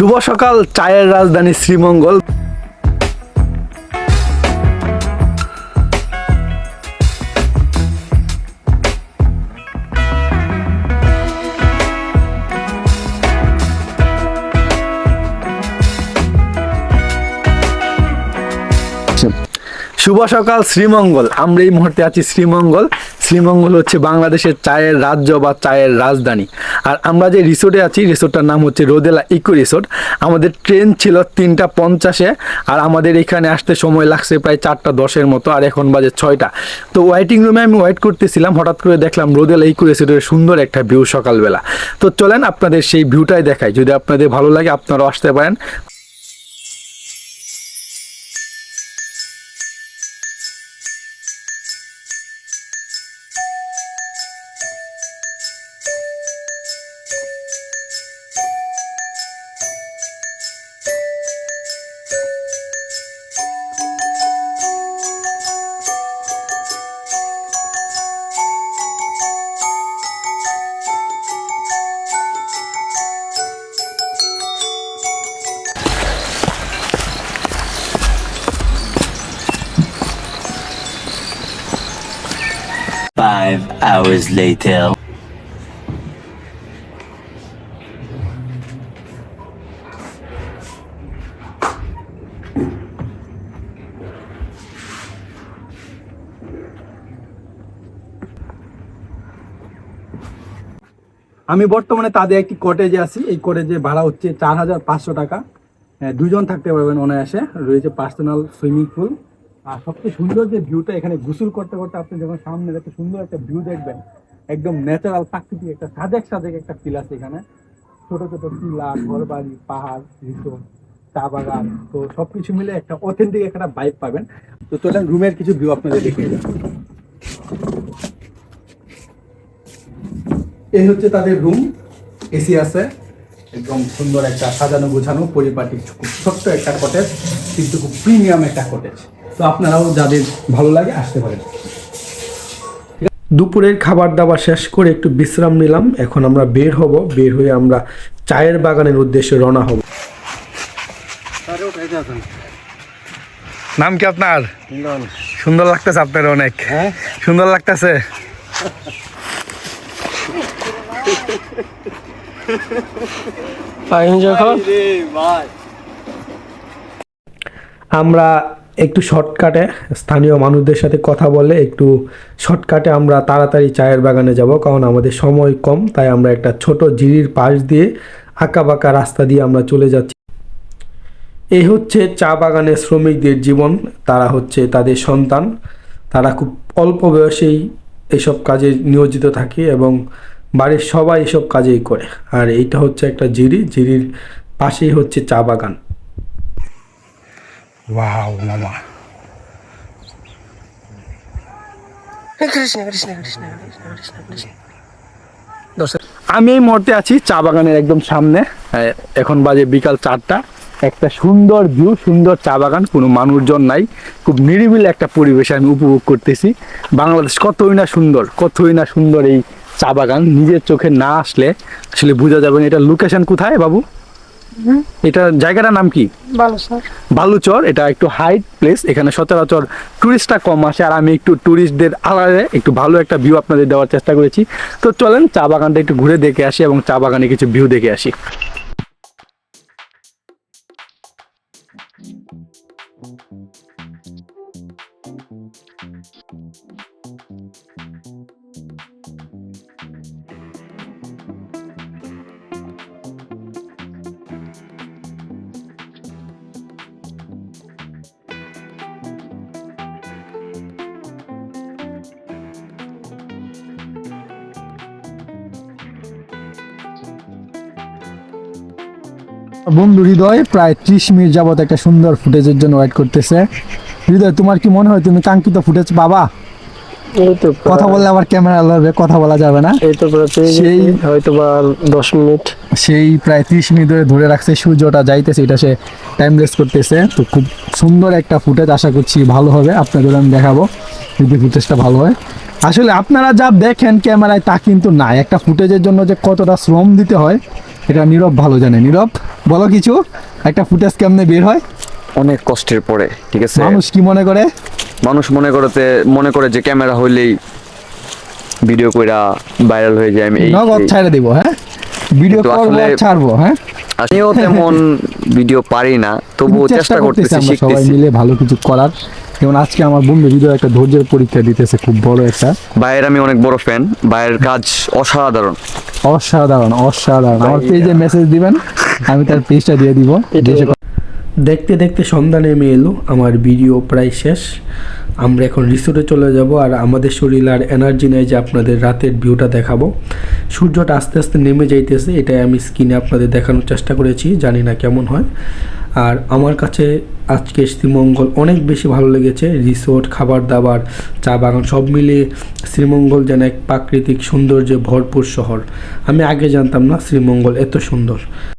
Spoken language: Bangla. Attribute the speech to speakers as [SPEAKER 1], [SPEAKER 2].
[SPEAKER 1] শুভ সকাল চায়ের রাজধানী শ্রীমঙ্গল। শুভ সকাল, শ্রীমঙ্গল। আমরা এই মুহূর্তে আছি শ্রীমঙ্গল। শ্রীমঙ্গল হচ্ছে বাংলাদেশের চায়ের রাজ্য বা চায়ের রাজধানী। আর আমরা যে রিসোর্টে আছি রিসোর্টটার নাম হচ্ছে রোদেলা ইকো রিসোর্ট। আমাদের ট্রেন ছিল তিনটা পঞ্চাশে, আর আমাদের এখানে আসতে সময় লাগছে প্রায় চারটা দশের মতো, আর এখন বাজে ছয়টা। তো ওয়াইটিং রুমে আমি ওয়েট করতেছিলাম, হঠাৎ করে দেখলাম রোদেলা ইকো রিসোর্টের সুন্দর একটা ভিউ সকালবেলা। তো চলেন আপনাদের সেই ভিউটাই দেখাই। যদি আপনাদের ভালো লাগে, আপনারাও আসতে পারেন।
[SPEAKER 2] Five hours later.
[SPEAKER 1] আমি বর্তমানে তাদের একটি কটেজে আছি। এই কটেজে ভাড়া হচ্ছে চার হাজার পাঁচশো টাকা। দুজন থাকতে পারবেন অনায়াসে। রয়েছে পার্সোনাল সুইমিং পুল আর সবচেয়ে সুন্দর যে ভিউটা এখানে গোসল করতে করতে আপনি যখন সামনে একটা সুন্দর একটা ভিউ দেখবেন, একদম ন্যাচারাল প্রাকৃতিক একটা সাজেক সাজেক একটা ফিল আছে এখানে। ছোট ছোট টিলা ঘর বাড়ি পাহাড়, রিসোর্ট, চা বাগান, তো সবকিছু মিলে একটা অথেন্টিক একটা বাইক পাবেন। তো চলেন রুমের কিছু ভিউ আপনাদের দেখে দেন এই হচ্ছে তাদের রুম এসি আছে, একদম সুন্দর একটা সাজানো গোছানো, পরিপাটি খুব ছোট্ট একটা কটেজ কিন্তু খুব প্রিমিয়াম একটা কটেজ তো আপনারাও যাদের ভালো লাগে আসতে পারেন। দুপুরের খাবার দাবার শেষ করে একটু বিশ্রাম নিলাম। এখন আমরা বের হব। বের হয়ে আমরা চায়ের বাগানের উদ্দেশ্যে রওনা হব। নাম কি আপনার? সুন্দর লাগতেছে আপনার অনেক। সুন্দর লাগতেছে।
[SPEAKER 3] যখন
[SPEAKER 1] আমরা একটু শর্টকাটে স্থানীয় মানুষদের সাথে কথা বলে একটু শর্টকাটে আমরা তাড়াতাড়ি চায়ের বাগানে যাব, কারণ আমাদের সময় কম, তাই আমরা একটা ছোট জিরির পাশ দিয়ে আঁকা বাঁকা রাস্তা দিয়ে আমরা চলে যাচ্ছি। এই হচ্ছে চা বাগানের শ্রমিকদের জীবন, তারা হচ্ছে তাদের সন্তান। তারা খুব অল্প বয়সেই এসব কাজে নিয়োজিত থাকে এবং বাড়ির সবাই এসব কাজেই করে। আর এইটা হচ্ছে একটা জিরি, জিরির পাশেই হচ্ছে চা বাগান। ওয়াও মামা
[SPEAKER 3] কৃষ্ণ কৃষ্ণ কৃষ্ণ কৃষ্ণ কৃষ্ণ কৃষ্ণ
[SPEAKER 1] আমি এই মুহূর্তে আছি চা বাগানের একদম সামনে। এ- এখন বাজে বিকাল চারটা। একটা সুন্দর ভিউ সুন্দর চা বাগান কোনো মানুষজন নাই। খুব নিরিবিল একটা পরিবেশে আমি উপভোগ করতেছি। বাংলাদেশ কতই না সুন্দর কতই না সুন্দর এই চা বাগান। নিজের চোখে না আসলে আসলে বোঝা যাবে না এটা লোকেশন কোথায় বাবু? এটা জায়গাটার নাম কি? বালুচর। এটা একটু হাইট প্লেস এখানে সচরাচর টুরিস্টটা কম আসে আর আমি একটু টুরিস্টদের আলাদা একটু ভালো একটা ভিউ আপনাদের দেওয়ার চেষ্টা করেছি। তো চলেন চা বাগানটা একটু ঘুরে দেখে আসি এবং চা বাগানে কিছু ভিউ দেখে আসি। বন্ধু হৃদয় প্রায় ত্রিশ মিনিট যাবত একটা সুন্দর ফুটেজের জন্য ওয়েট করতেছে। হৃদয় তোমার কি মনে হয় তুমি কাঙ্ক্ষিত ফুটেজ পাবা?
[SPEAKER 3] তো
[SPEAKER 1] কথা বললে আবার ক্যামেরা লড়বে কথা বলা যাবে না। সেই-
[SPEAKER 3] হয়তো বা দশ মিনিট।
[SPEAKER 1] সেই প্রায় ত্রিশ মিনিট ধরে ধরে রাখছে সূর্যটা যাইতেছে এটা সে করতেছে। তো খুব সুন্দর একটা ফুটেজ আশা করছি ভালো হবে আপনাদের আমি দেখাবো যদি ফুটেজটা ভালো হয়। আসলে আপনারা যা দেখেন ক্যামেরায় তা কিন্তু নাই। একটা ফুটেজের জন্য যে কতটা শ্রম দিতে হয় এটা নীরব ভালো জানে। নীরব
[SPEAKER 2] বলো কিছু একটা ফুটেজ কেমনে বের হয়?
[SPEAKER 4] অনেক কষ্টের পরে ঠিক আছে?
[SPEAKER 2] মানুষ কি মনে করে?
[SPEAKER 4] মানুষ মনে করতে মনে করে যে ক্যামেরা হইলেই ভিডিও কইরা ভাইরাল হয়ে যায় আমি এই
[SPEAKER 2] নগদ। ছাড়ে দিব হ্যাঁ? ভিডিও করব ছাড়বো হ্যাঁ?
[SPEAKER 4] আমিও তেমন ভিডিও পারি না তবুও চেষ্টা করতেছি
[SPEAKER 2] সবাই মিলে ভালো কিছু করার। যেমন আজকে আমার বন্ধু ভিডিও একটা ধৈর্যের পরীক্ষা দিতেছে খুব বড় একটা।
[SPEAKER 4] ভাইয়ের আমি অনেক বড় ফ্যান ভাইয়ের কাজ অসাধারণ।
[SPEAKER 2] অসাধারণ অসাধারণ। আমার পেজে মেসেজ দিবেন। আমি তার পেজটা দিয়ে দিব।
[SPEAKER 1] দেখতে দেখতে সন্ধ্যা নেমে এলো। আমার ভিডিও প্রায় শেষ। আমরা এখন রিসোর্টে চলে যাব আর আমাদের শরীর আর এনার্জি নেই যে আপনাদের রাতের ভিউটা দেখাবো। সূর্যটা আস্তে আস্তে নেমে যাইতেছে। এটাই আমি স্ক্রিনে আপনাদের দেখানোর চেষ্টা করেছি। জানি না কেমন হয়। আর আমার কাছে আজকে শ্রীমঙ্গল অনেক বেশি ভালো লেগেছে। রিসোর্ট খাবার দাবার চা বাগান সব মিলিয়ে শ্রীমঙ্গল যেন এক প্রাকৃতিক সৌন্দর্যে ভরপুর শহর। আমি আগে জানতাম না শ্রীমঙ্গল এত সুন্দর।